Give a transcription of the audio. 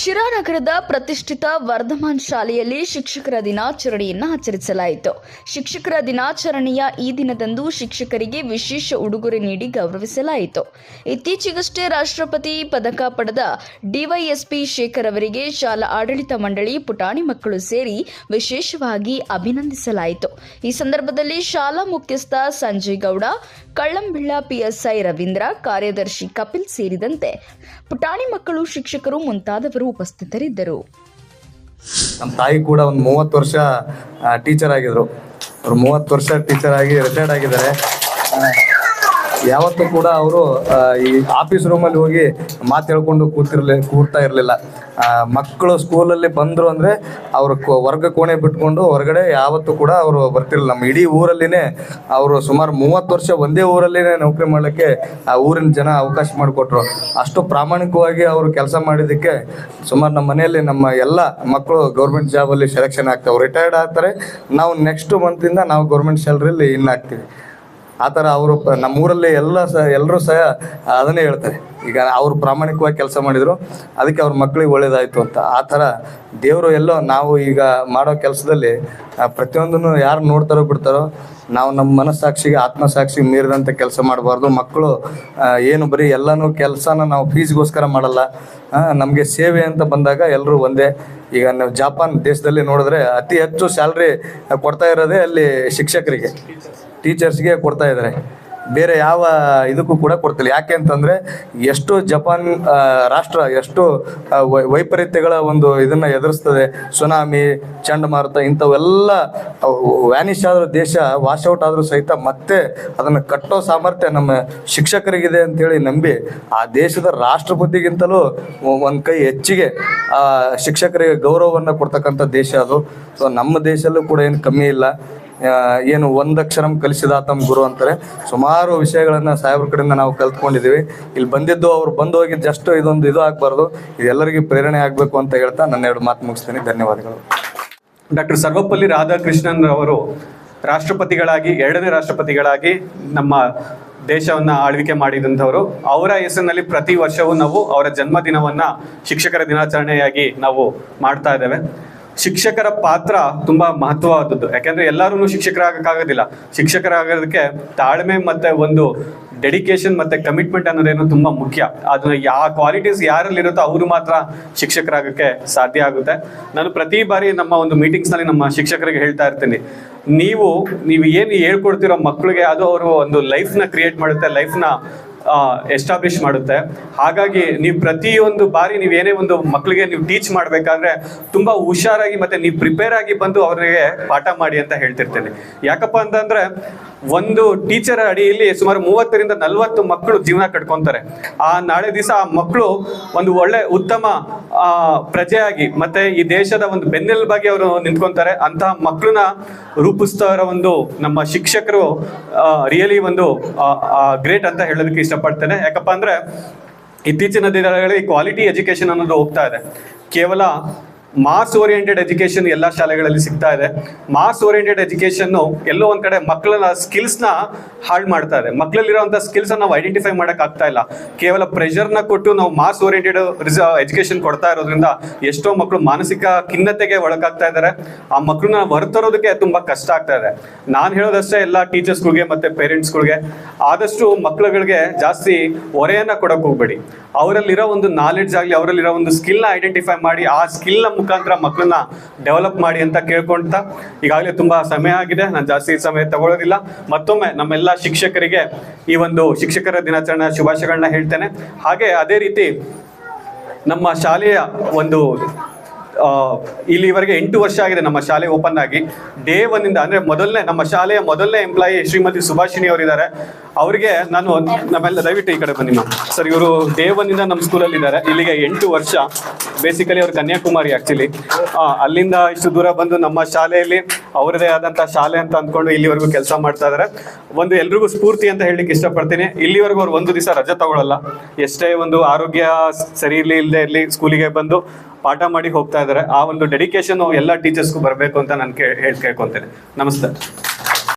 ಶಿರಾನಗರದ ಪ್ರತಿಷ್ಠಿತ ವರ್ಧಮಾನ್ ಶಾಲೆಯಲ್ಲಿ ಶಿಕ್ಷಕರ ದಿನಾಚರಣೆಯನ್ನು ಆಚರಿಸಲಾಯಿತು. ಶಿಕ್ಷಕರ ದಿನಾಚರಣೆಯ ಈ ದಿನದಂದು ಶಿಕ್ಷಕರಿಗೆ ವಿಶೇಷ ಉಡುಗೊರೆ ನೀಡಿ ಗೌರವಿಸಲಾಯಿತು. ಇತ್ತೀಚೆಗಷ್ಟೇ ರಾಷ್ಟ್ರಪತಿ ಪದಕ ಪಡೆದ ಡಿವೈಎಸ್ಪಿ ಶೇಖರ್ ಅವರಿಗೆ ಶಾಲಾ ಆಡಳಿತ ಮಂಡಳಿ, ಪುಟಾಣಿ ಮಕ್ಕಳು ಸೇರಿ ವಿಶೇಷವಾಗಿ ಅಭಿನಂದಿಸಲಾಯಿತು. ಈ ಸಂದರ್ಭದಲ್ಲಿ ಶಾಲಾ ಮುಖ್ಯಸ್ಥ Sanjay Gowda, Kallambella P S I Ravindra, ಕಾರ್ಯದರ್ಶಿ ಕಪಿಲ್ ಸೇರಿದಂತೆ ಪುಟಾಣಿ ಮಕ್ಕಳು ಶಿಕ್ಷಕರು ಮುಂತಾದವರು ಉಪಸ್ಥಿತರಿದ್ದರು. ನಮ್ಮ ತಾಯಿ ಕೂಡ ಒಂದು ಮೂವತ್ತು ವರ್ಷ ಟೀಚರ್ ಆಗಿದ್ರು. ಅವ್ರು ಮೂವತ್ತು ವರ್ಷ ಟೀಚರ್ ಆಗಿ ರಿಟೈರ್ಡ್ ಆಗಿದ್ದಾರೆ. ಯಾವತ್ತೂ ಕೂಡ ಅವರು ಈ ಆಫೀಸ್ ರೂಮಲ್ಲಿ ಹೋಗಿ ಮಾತು ಹೇಳ್ಕೊಂಡು ಕೂತಿರ್ಲಿ, ಕೂರ್ತಾ ಇರಲಿಲ್ಲ. ಮಕ್ಕಳು ಸ್ಕೂಲಲ್ಲಿ ಬಂದರು ಅಂದರೆ ಅವರು ವರ್ಗ ಕೋಣೆ ಬಿಟ್ಕೊಂಡು ಹೊರಗಡೆ ಯಾವತ್ತೂ ಕೂಡ ಅವರು ಬರ್ತಿರಲಿಲ್ಲ. ನಮ್ಮ ಇಡೀ ಊರಲ್ಲಿನೇ ಅವರು ಸುಮಾರು ಮೂವತ್ತು ವರ್ಷ ಒಂದೇ ಊರಲ್ಲಿನೇ ನೌಕರಿ ಮಾಡಲಿಕ್ಕೆ ಆ ಊರಿನ ಜನ ಅವಕಾಶ ಮಾಡಿಕೊಟ್ರು. ಅಷ್ಟು ಪ್ರಾಮಾಣಿಕವಾಗಿ ಅವರು ಕೆಲಸ ಮಾಡಿದ್ದಕ್ಕೆ ಸುಮಾರು ನಮ್ಮ ಮನೆಯಲ್ಲಿ ನಮ್ಮ ಎಲ್ಲ ಮಕ್ಕಳು ಗೌರ್ಮೆಂಟ್ ಜಾಬಲ್ಲಿ ಸೆಲೆಕ್ಷನ್ ಆಗ್ತಾವೆ. ರಿಟೈರ್ಡ್ ಆಗ್ತಾರೆ. ನಾವು ನೆಕ್ಸ್ಟ್ ಮಂತಿಂದ ನಾವು ಗೌರ್ಮೆಂಟ್ ಸ್ಯಾಲ್ರಿಯಲ್ಲಿ ಇನ್ ಆಗ್ತೀವಿ. ಆ ಥರ ಅವರು ನಮ್ಮೂರಲ್ಲಿ ಎಲ್ಲ ಸಹ ಎಲ್ಲರೂ ಸಹ ಅದನ್ನೇ ಹೇಳ್ತಾರೆ. ಈಗ ಅವರು ಪ್ರಾಮಾಣಿಕವಾಗಿ ಕೆಲಸ ಮಾಡಿದರು, ಅದಕ್ಕೆ ಅವ್ರ ಮಕ್ಕಳಿಗೆ ಒಳ್ಳೇದಾಯಿತು ಅಂತ. ಆ ಥರ ದೇವರು ಎಲ್ಲೋ ನಾವು ಈಗ ಮಾಡೋ ಕೆಲಸದಲ್ಲಿ ಪ್ರತಿಯೊಂದನ್ನು ಯಾರು ನೋಡ್ತಾರೋ ಬಿಡ್ತಾರೋ, ನಾವು ನಮ್ಮ ಮನಸ್ಸಾಕ್ಷಿಗೆ, ಆತ್ಮಸಾಕ್ಷಿಗೆ ಮೀರಿದಂಥ ಕೆಲಸ ಮಾಡಬಾರ್ದು. ಮಕ್ಕಳು ಏನು ಬರೀ ಎಲ್ಲನೂ ಕೆಲಸನ ನಾವು ಫೀಸ್ಗೋಸ್ಕರ ಮಾಡಲ್ಲ. ನಮಗೆ ಸೇವೆ ಅಂತ ಬಂದಾಗ ಎಲ್ಲರೂ ಒಂದೇ. ಈಗ ನಾವು ಜಪಾನ್ ದೇಶದಲ್ಲಿ ನೋಡಿದ್ರೆ ಅತಿ ಹೆಚ್ಚು ಸ್ಯಾಲ್ರಿ ಕೊಡ್ತಾ ಇರೋದೇ ಅಲ್ಲಿ ಶಿಕ್ಷಕರಿಗೆ. ಟೀಚರ್ಸ್ಗೆ ಕೊಡ್ತಾ ಇದ್ದಾರೆ. ಬೇರೆ ಯಾವ ಇದಕ್ಕೂ ಕೂಡ ಕೊಡ್ತಿಲ್ಲ. ಯಾಕೆ ಅಂತಂದರೆ ಎಷ್ಟು ಜಪಾನ್ ರಾಷ್ಟ್ರ, ಎಷ್ಟು ವೈಪರೀತ್ಯಗಳ ಒಂದು ಇದನ್ನು ಎದುರಿಸ್ತದೆ. ಸುನಾಮಿ, ಚಂಡಮಾರುತ ಇಂಥವೆಲ್ಲ ವ್ಯಾನಿಶ್ ಆದರೂ ದೇಶ ವಾಶ್ಔಟ್ ಆದರೂ ಸಹಿತ ಮತ್ತೆ ಅದನ್ನು ಕಟ್ಟೋ ಸಾಮರ್ಥ್ಯ ನಮ್ಮ ಶಿಕ್ಷಕರಿಗಿದೆ ಅಂತೇಳಿ ನಂಬಿ ಆ ದೇಶದ ರಾಷ್ಟ್ರಪತಿಗಿಂತಲೂ ಒಂದು ಕೈ ಹೆಚ್ಚಿಗೆ ಶಿಕ್ಷಕರಿಗೆ ಗೌರವವನ್ನು ಕೊಡ್ತಕ್ಕಂಥ ದೇಶ ಅದು. ಸೊ ನಮ್ಮ ದೇಶದಲ್ಲೂ ಕೂಡ ಏನು ಕಮ್ಮಿ ಇಲ್ಲ. ಏನು ಒಂದಕ್ಷರಂ ಕಲಿಸಿದಾತಂ ಗುರು ಅಂತಾರೆ ಸುಮಾರು ವಿಷಯಗಳನ್ನ ಸಾಹೇಬ್ರ ಕಡೆಯಿಂದ ನಾವು ಕಲ್ತ್ಕೊಂಡಿದ್ದೀವಿ ಇಲ್ಲಿ ಬಂದಿದ್ದು ಅವ್ರು ಬಂದು ಹೋಗಿ ಜಸ್ಟ್ ಇದೊಂದು ಇದು ಆಗ್ಬಾರ್ದು. ಇದೆಲ್ಲರಿಗೂ ಪ್ರೇರಣೆ ಆಗಬೇಕು ಅಂತ ಹೇಳ್ತಾ ನನ್ನ ಎರಡು ಮಾತು ಮುಗಿಸ್ತೀನಿ. ಧನ್ಯವಾದಗಳು. ಡಾಕ್ಟರ್ ಸರ್ವಪಲ್ಲಿ ರಾಧಾಕೃಷ್ಣನ್ ಅವರು ರಾಷ್ಟ್ರಪತಿಗಳಾಗಿ, ಎರಡನೇ ರಾಷ್ಟ್ರಪತಿಗಳಾಗಿ ನಮ್ಮ ದೇಶವನ್ನ ಆಳ್ವಿಕೆ ಮಾಡಿದಂಥವರು. ಅವರ ಹೆಸರಿನಲ್ಲಿ ಪ್ರತಿ ವರ್ಷವೂ ನಾವು ಅವರ ಜನ್ಮದಿನವನ್ನ ಶಿಕ್ಷಕರ ದಿನಾಚರಣೆಯಾಗಿ ನಾವು ಮಾಡ್ತಾ ಇದ್ದೇವೆ. ಶಿಕ್ಷಕರ ಪಾತ್ರ ತುಂಬಾ ಮಹತ್ವವಾದದ್ದು. ಯಾಕೆಂದ್ರೆ ಎಲ್ಲರೂ ಶಿಕ್ಷಕರಾಗಕ್ಕಾಗೋದಿಲ್ಲ. ಶಿಕ್ಷಕರಾಗೋದಕ್ಕೆ ತಾಳ್ಮೆ ಮತ್ತೆ ಒಂದು ಡೆಡಿಕೇಶನ್ ಮತ್ತೆ ಕಮಿಟ್ಮೆಂಟ್ ಅನ್ನೋದೇನು ತುಂಬಾ ಮುಖ್ಯ. ಅದನ್ನ ಯಾವ ಕ್ವಾಲಿಟೀಸ್ ಯಾರಲ್ಲಿರುತ್ತೋ ಅವರು ಮಾತ್ರ ಶಿಕ್ಷಕರಾಗಕ್ಕೆ ಸಾಧ್ಯ ಆಗುತ್ತೆ. ನಾನು ಪ್ರತಿ ಬಾರಿ ನಮ್ಮ ಒಂದು ಮೀಟಿಂಗ್ಸ್ನಲ್ಲಿ ನಮ್ಮ ಶಿಕ್ಷಕರಿಗೆ ಹೇಳ್ತಾ ಇರ್ತೀನಿ. ನೀವು ನೀವು ಏನು ಹೇಳ್ಕೊಡ್ತಿರೋ ಮಕ್ಕಳಿಗೆ ಅದು ಅವರು ಒಂದು ಲೈಫ್ನ ಕ್ರಿಯೇಟ್ ಮಾಡುತ್ತೆ ಲೈಫ್ನ ಎಸ್ಟಾಬ್ಲಿಷ್ ಮಾಡುತ್ತೆ. ಹಾಗಾಗಿ ನೀವು ಪ್ರತಿಯೊಂದು ಬಾರಿ ನೀವು ಏನೇ ಒಂದು ಮಕ್ಕಳಿಗೆ ನೀವು ಟೀಚ್ ಮಾಡಬೇಕಾದ್ರೆ ತುಂಬಾ ಹುಷಾರಾಗಿ ಮತ್ತೆ ನೀವು ಪ್ರಿಪೇರ್ ಆಗಿ ಬಂದು ಅವರಿಗೆ ಪಾಠ ಮಾಡಿ ಅಂತ ಹೇಳ್ತಿರ್ತೀನಿ. ಯಾಕಪ್ಪ ಅಂತಂದ್ರೆ ಒಂದು ಟೀಚರ್ ಅಡಿಯಲ್ಲಿ ಸುಮಾರು ಮೂವತ್ತರಿಂದ ನಲ್ವತ್ತು ಮಕ್ಕಳು ಜೀವನ ಕಟ್ಕೊಂತಾರೆ. ಆ ನಾಳೆ ದಿವಸ ಆ ಮಕ್ಕಳು ಒಂದು ಒಳ್ಳೆ ಉತ್ತಮ ಪ್ರಜೆಯಾಗಿ ಮತ್ತೆ ಈ ದೇಶದ ಒಂದು ಬೆನ್ನೆಲುಬಾಗಿ ಅವರು ನಿಂತ್ಕೊಂತಾರೆ. ಅಂತಹ ಮಕ್ಕಳನ್ನ ರೂಪಿಸ್ತಾ ಇರೋ ಒಂದು ನಮ್ಮ ಶಿಕ್ಷಕರು ರಿಯಲಿ ಒಂದು ಗ್ರೇಟ್ ಅಂತ ಹೇಳೋದಕ್ಕೆ ಇಷ್ಟಪಡ್ತೇನೆ. ಯಾಕಪ್ಪ ಅಂದ್ರೆ ಇತ್ತೀಚಿನ ದಿನಗಳಲ್ಲಿ ಕ್ವಾಲಿಟಿ ಎಜುಕೇಶನ್ ಅನ್ನೋದು ಹೋಗ್ತಾ ಇದೆ. ಕೇವಲ ಮಾಸ್ ಓರಿಯೆಂಟೆಡ್ ಎಜುಕೇಶನ್ ಎಲ್ಲ ಶಾಲೆಗಳಲ್ಲಿ ಸಿಗ್ತಾ ಇದೆ. ಮಾಸ್ ಓರಿಯೆಂಟೆಡ್ ಎಜುಕೇಶನ್ ಎಲ್ಲೋ ಒಂದ್ ಕಡೆ ಸ್ಕಿಲ್ಸ್ನ ಹಾಳು ಮಾಡ್ತಾ ಇದೆ. ಮಕ್ಕಳಲ್ಲಿರುವಂತ ಸ್ಕಿಲ್ಸ್ ನಾವು ಐಡೆಂಟಿಫೈ ಮಾಡಕ್ ಆಗ್ತಾ ಇಲ್ಲ. ಕೇವಲ ಪ್ರೆಷರ್ನ ಕೊಟ್ಟು ನಾವು ಮಾಸ್ ಓರಿಯೆಂಟೆಡ್ ಎಜುಕೇಶನ್ ಕೊಡ್ತಾ ಇರೋದ್ರಿಂದ ಎಷ್ಟೋ ಮಕ್ಕಳು ಮಾನಸಿಕ ಖಿನ್ನತೆಗೆ ಒಳಗಾಗ್ತಾ ಇದ್ದಾರೆ. ಆ ಮಕ್ಕಳನ್ನ ಹೊರತರೋದಕ್ಕೆ ತುಂಬಾ ಕಷ್ಟ ಆಗ್ತಾ ಇದೆ. ನಾನು ಹೇಳೋದಷ್ಟೇ ಎಲ್ಲ ಟೀಚರ್ಸ್ಗಳಿಗೆ ಮತ್ತೆ ಪೇರೆಂಟ್ಸ್ಗಳಿಗೆ. ಆದಷ್ಟು ಮಕ್ಕಳುಗಳಿಗೆ ಜಾಸ್ತಿ ಹೊರೆಯನ್ನ ಕೊಡಕ್ ಹೋಗ್ಬೇಡಿ. ಅವರಲ್ಲಿರೋ ಒಂದು ನಾಲೆಡ್ಜ್ ಆಗಲಿ, ಅವರಲ್ಲಿರೋ ಒಂದು ಸ್ಕಿಲ್ನ ಐಡೆಂಟಿಫೈ ಮಾಡಿ ಆ ಸ್ಕಿಲ್ನ ಮುಖಾಂತರ ಮಕ್ಕಳನ್ನ ಡೆವಲಪ್ ಮಾಡಿ ಅಂತ ಕೇಳ್ಕೊಳ್ತಾ ಈಗಾಗಲೇ ತುಂಬಾ ಸಮಯ ಆಗಿದೆ. ನಾನು ಜಾಸ್ತಿ ಸಮಯ ತಗೊಳ್ಳೋದಿಲ್ಲ. ಮತ್ತೊಮ್ಮೆ ನಮ್ಮೆಲ್ಲ ಶಿಕ್ಷಕರಿಗೆ ಈ ಒಂದು ಶಿಕ್ಷಕರ ದಿನಾಚರಣೆ ಶುಭಾಶಯಗಳನ್ನ ಹೇಳ್ತೇನೆ. ಹಾಗೆ ಅದೇ ರೀತಿ ನಮ್ಮ ಶಾಲೆಯ ಒಂದು ಇಲ್ಲಿವರೆಗೆ ಎಂಟು ವರ್ಷ ಆಗಿದೆ ನಮ್ಮ ಶಾಲೆ ಓಪನ್ ಆಗಿ. ಡೇ ಒನ್ನಿಂದ ಅಂದ್ರೆ ಮೊದಲನೇ, ನಮ್ಮ ಶಾಲೆಯ ಮೊದಲನೇ ಎಂಪ್ಲಾಯಿ ಶ್ರೀಮತಿ ಸುಭಾಷಿಣಿ ಅವರಿದ್ದಾರೆ. ಅವರಿಗೆ ನಾನು ನಮ್ಮೆಲ್ಲ ದಯವಿಟ್ಟು ಈ ಕಡೆ ಬನ್ನಿ ಸರ್, ಇವರು ಡೇ ಒನ್ನಿಂದ ನಮ್ಮ ಸ್ಕೂಲಲ್ಲಿ ಇದ್ದಾರೆ ಇಲ್ಲಿಗೆ ಎಂಟು ವರ್ಷ ಬೇಸಿಕಲಿ ಅವರು ಕನ್ಯಾಕುಮಾರಿ ಆಕ್ಚುಲಿ ಅಲ್ಲಿಂದ ಇಷ್ಟು ದೂರ ಬಂದು ನಮ್ಮ ಶಾಲೆಯಲ್ಲಿ ಅವರದೇ ಆದಂಥ ಶಾಲೆ ಅಂತ ಅಂದ್ಕೊಂಡು ಇಲ್ಲಿವರೆಗೂ ಕೆಲಸ ಮಾಡ್ತಾ ಇದ್ದಾರೆ ಒಂದು ಎಲ್ರಿಗೂ ಸ್ಫೂರ್ತಿ ಅಂತ ಹೇಳಲಿಕ್ಕೆ ಇಷ್ಟಪಡ್ತೀನಿ. ಇಲ್ಲಿವರೆಗೂ ಅವ್ರು ಒಂದು ದಿವಸ ರಜೆ ತಗೊಳ್ಳಲ್ಲ ಎಷ್ಟೇ ಒಂದು ಆರೋಗ್ಯ ಸರಿ ಇರಲಿ ಇಲ್ಲದೆ ಇರಲಿ ಸ್ಕೂಲಿಗೆ ಬಂದು ಪಾಠ ಮಾಡಿ ಹೋಗ್ತಾ ಇದ್ದಾರೆ ಆ ಒಂದು ಡೆಡಿಕೇಶನ್ ಎಲ್ಲ ಟೀಚರ್ಸ್ಗೂ ಬರಬೇಕು ಅಂತ ನಾನು ಕೇ ಹೇಳಿ ಕೇಳ್ಕೊತೇನೆ. ನಮಸ್ತೆ.